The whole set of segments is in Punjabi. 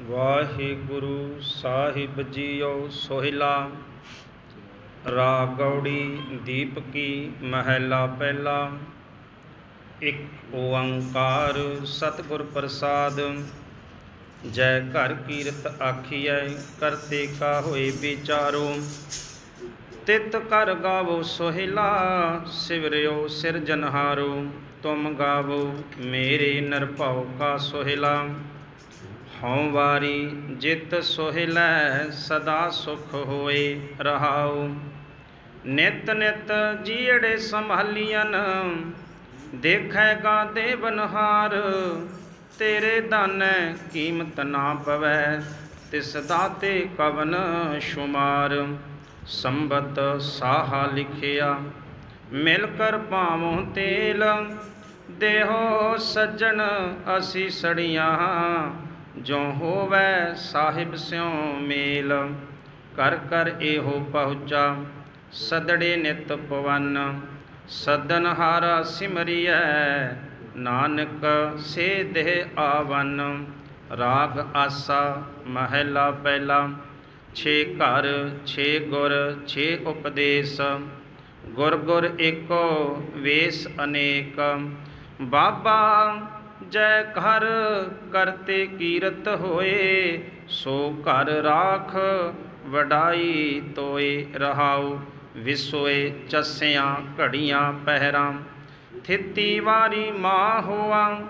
ਵਾਹਿਗੁਰੂ ਸਾਹਿਬ ਜੀਓ ਸੋਹਿਲਾ। ਰਾਗ ਗੌੜੀ ਦੀਪਕੀ ਮਹਿਲਾ ਪਹਿਲਾ। ਇੱਕ ਓੰਕਾਰ ਸਤਿਗੁਰ ਪ੍ਰਸਾਦ। ਜੈ ਘਰ ਕੀਰਤ ਆਖੀਐ ਕਰਤੇ ਕਾ ਹੋਏ ਵਿਚਾਰੋ। ਤਿਤ ਕਰ ਗਾਵੋ ਸੋਹਿਲਾ, ਸਿਵਰਿਓ ਸਿਰਜਨਹਾਰੋ ਤੁਮ ਗਾਵੋ, ਮੇਰੇ ਨਿਰਭਉ ਕਾ ਸੋਹਿਲਾ। ਹਉ ਵਾਰੀ ਜਿਤ ਸੋਹਿਲੈ ਸਦਾ ਸੁਖ ਹੋਏ ਰਹਾਉ। ਨਿਤ ਨਿਤ ਜੀੜੇ ਸੰਭਾਲੀਐਨ ਦੇਖੈਗਾ ਦੇਵਨਹਾਰ, ਤੇਰੇ ਦਾਨੈ ਕੀਮਤ ਨਾ ਪਵੈ, ਤਿਸ ਦਾਤੇ ਕਵਨ ਸ਼ੁਮਾਰ। ਸੰਬਤ ਸਾਹ ਲਿਖਿਆ, ਮਿਲ ਕਰ ਪਾਵੋਂ ਤੇਲ, ਦੇਹੋ ਸੱਜਣ ਅਸੀਂ ਸੜੀਆਂ। ਜੋ ਹੋਵੈ ਸਾਹਿਬ ਸਿਉ ਮੇਲ ਕਰ ਕਰ ਇਹੋ ਪਹੁੰਚਾ, ਸਦੜੇ ਨਿਤ ਪਵਨ, ਸਦਨ ਹਾਰਾ ਸਿਮਰਿਐ, ਨਾਨਕ ਸੇ ਦੇਹ ਆਵਨ, ਰਾਗ ਆਸਾ ਮਹਿਲਾ ਪਹਿਲਾ, ਛੇ ਘਰ, ਛੇ ਗੁਰ, ਛੇ ਉਪਦੇਸ਼, ਗੁਰ ਗੁਰ ਏਕੋ ਵੇਸ ਅਨੇਕ, ਬਾਬਾ ਜੈ ਘਰ ਕਰਤੇ ਕੀਰਤ ਹੋਏ, ਸੋ ਘਰ ਰਾਖ ਵਡਾਈ ਤੋਏ ਰਹਾਉ, ਵਿਸੋਏ ਚਸਿਆਂ ਘੜੀਆਂ ਪਹਿਰਾਂ ਥਿਤੀ ਵਾਰੀ ਮਾ ਹੋਆ,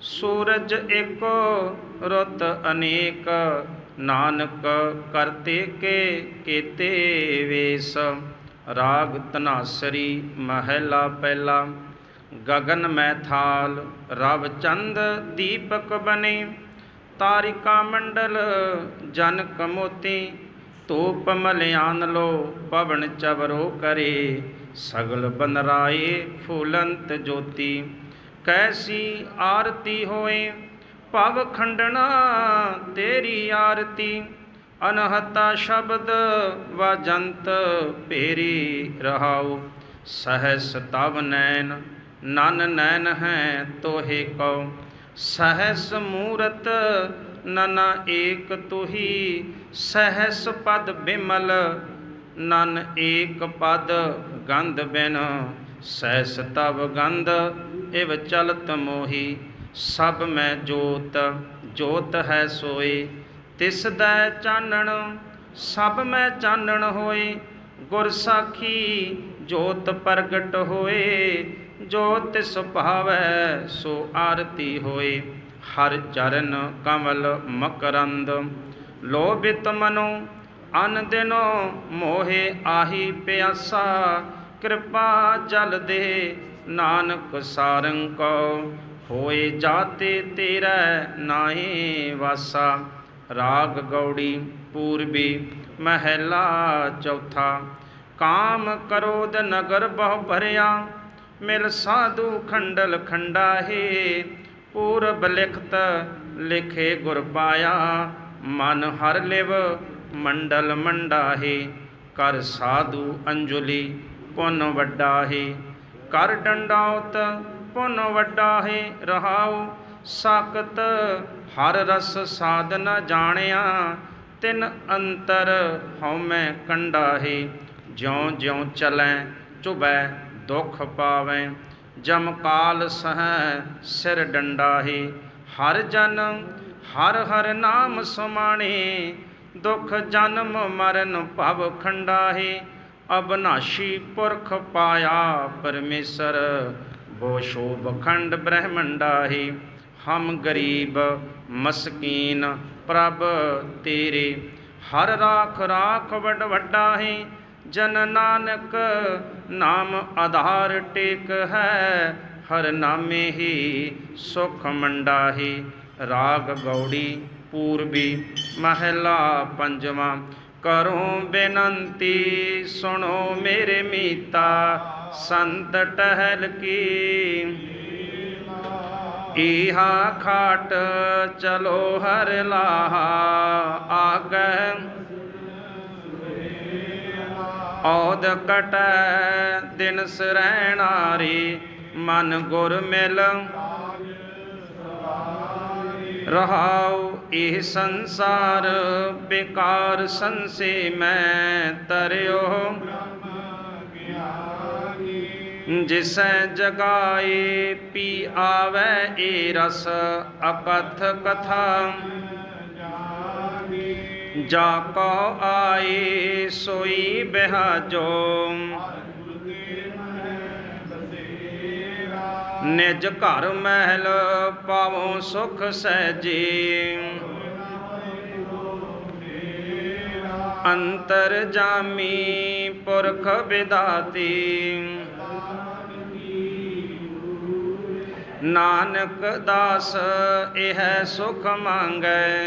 ਸੂਰਜ ਏਕੋ ਰੁੱਤ ਅਨੇਕ, ਨਾਨਕ ਕਰਤੇ ਕੇ ਕੀਤੇ ਵੇਸ। ਰਾਗ ਤਨਾਸਰੀ ਮਹਿਲਾ ਪਹਿਲਾ। ਗगन ਮੈਥਾਲ ਰਵ ਚੰਦ ਦੀਪਕ ਬਨੇ, ਤਾਰਿਕਾ ਮੰਡਲ ਜਨ ਮੋਤੀ ਧੂਪ ਮਲਿਆਨ ਲੋ ਪਵਨ ਚਵਰੋ ਕਰੇ, ਸਗਲ ਬਨਰਾਏ ਫੂਲੰਤ ਜੋਤੀ, ਕੈਸੀ ਆਰਤੀ ਹੋਏ, ਭਵ ਖੰਡਣਾ ਤੇਰੀ ਆਰਤੀ, ਅਨਹਤਾ ਸ਼ਬਦ ਵਜੰਤ ਭੇਰੀ ਰਹਾਉ, ਸਹਸ ਤਵ ਨੈਣ ਨਨ ਨੈਣ ਹੈ ਤੋਹੇ ਕਉ, ਸਹਸ ਮੂਰਤ ਨਨ ਏਕ ਤੁਹੀ, ਸਹਸ ਪਦ ਬਿਮਲ ਨਨ ਏਕ ਪਦ ਗੰਧ ਬਿਨ, ਸਹਸ ਤਵ ਗੰਧ ਇਵ ਚਲਤ ਮੋਹੀ, ਸਭ ਮੈਂ ਜੋਤ ਜੋਤ ਹੈ ਸੋਏ ਤਿਸ ਦਾ ਚਾਨਣ, ਸਭ ਮੈਂ ਚਾਨਣ ਹੋਏ ਗੁਰ ਸਾਖੀ ਜੋਤ ਪ੍ਰਗਟ ਹੋਏ ਜੋ ਤਿਸ ਭਾਵੈ ਸੋ ਆਰਤੀ ਹੋਏ, ਹਰ ਚਰਨ ਕਮਲ ਮਕਰੰਦ। ਲੋਭਿਤ ਮਨੋ, ਅਨ ਦਿਨੋ ਮੋਹੇ ਆਹੀ ਪਿਆਸਾ, ਕਿਰਪਾ ਜਲ ਦੇ ਨਾਨਕ ਸਾਰੰ ਕੋ ਹੋਏ ਜਾਤੇ ਤੇਰਾ ਨਾਹੀ ਵਾਸਾ, ਰਾਗ ਗੌੜੀ ਪੂਰਬੀ ਮਹਿਲਾ ਚੌਥਾ। ਕਾਮ ਕਰੋਦ ਨਗਰ ਬਹੁ ਭਰਿਆ ਮਿਲ ਸਾਧੂ ਖੰਡਲ ਖੰਡਾਹੇ, ਪੂਰਬ ਲਿਖਤ ਲਿਖੇ ਗੁਰ ਪਾਇਆ। ਮਨ ਹਰ ਲਿਵ ਮੰਡਲ ਮੰਡਾਹੇ, ਕਰ ਸਾਧੂ ਅੰਜੁਲੀ ਪੁੰਨ ਵੱਡਾਹੇ। ਕਰ ਡੰਡਾਉਤ ਪੁੰਨ ਵੱਡਾਹੇ, ਰਹਾਉ ਸਾਕਤ ਹਰ ਰਸ ਸਾਧ ਨ ਜਾਣਿਆ। ਤਿਨ ਅੰਤਰ ਹਉਮੈ ਕੰਡਾਹੇ, ਜਿਉ ਜਿਉ ਚਲੈ ਚੁਬੈ ਦੁਖ ਪਾਵੈ, ਜਮ ਕਾਲ ਸਹਿ ਸਿਰ ਡੰਡਾਹੇ। ਹਰ ਜਨਮ, ਹਰ ਹਰ ਨਾਮ ਸਮਾਣੇ, ਦੁਖ ਜਨਮ ਮਰਨ ਭਵ ਖੰਡਾਹੇ। ਅਬਨਾਸ਼ੀ ਪੁਰਖ ਪਾਇਆ ਪਰਮੇਸ਼ਰ, ਬੋ ਸ਼ੋਭ ਖੰਡ ਬ੍ਰਹਮੰਡਾਹੇ। ਹਮ ਗਰੀਬ ਮਸਕੀਨ ਪ੍ਰਭ ਤੇਰੇ, ਹਰ ਰਾਖ ਰਾਖ ਵੱਡ ਵੱਡਾ ਹੈ ਜਨ ਨਾਨਕ ਨਾਮ ਆਧਾਰ ਟੇਕ ਹੈ, ਹਰ ਨਾਮੇ ਹੀ ਸੁਖ ਮੰਡਾਹੀ। ਰਾਗ ਗੌੜੀ ਪੂਰਬੀ ਮਹਿਲਾ ਪੰਜਵਾਂ, ਕਰੋ ਬੇਨੰਤੀ ਸੁਣੋ ਮੇਰੇ ਮੀਤਾ, ਸੰਤ ਟਹਿਲ ਕੀ। ਈਹਾ ਖਾਟ ਚਲੋ ਹਰ ਲਾਹਾ ਆਗੈ ਔਦ ਕਟੈ, ਦਿਨ ਸਰੈਣਾਰੀ ਮਨ ਗੁਰ ਮਿਲ ਰਹਾਉ, ਇਹ ਸੰਸਾਰ ਬੇਕਾਰ ਸੰਸੇ ਮੈਂ ਤਰਿਓ। ਜਿਸੈ ਜਗਾਏ, ਪੀ ਆਵੈ ਏ ਰਸ ਅਕਥ ਕਥਾ। ਜਾ ਕੋ ਆਏ ਸੋਈ ਬਿਹਾਜੋ। ਨਿਜ ਘਰ ਮਹਿਲ ਪਾਵੋ ਸੁਖ ਸਹਿਜੀ। ਅੰਤਰ ਜਾਮੀ ਪੁਰਖ ਵਿਦਾਤੀ। ਨਾਨਕ ਦਾਸ ਇਹ ਸੁਖ ਮੰਗੈ।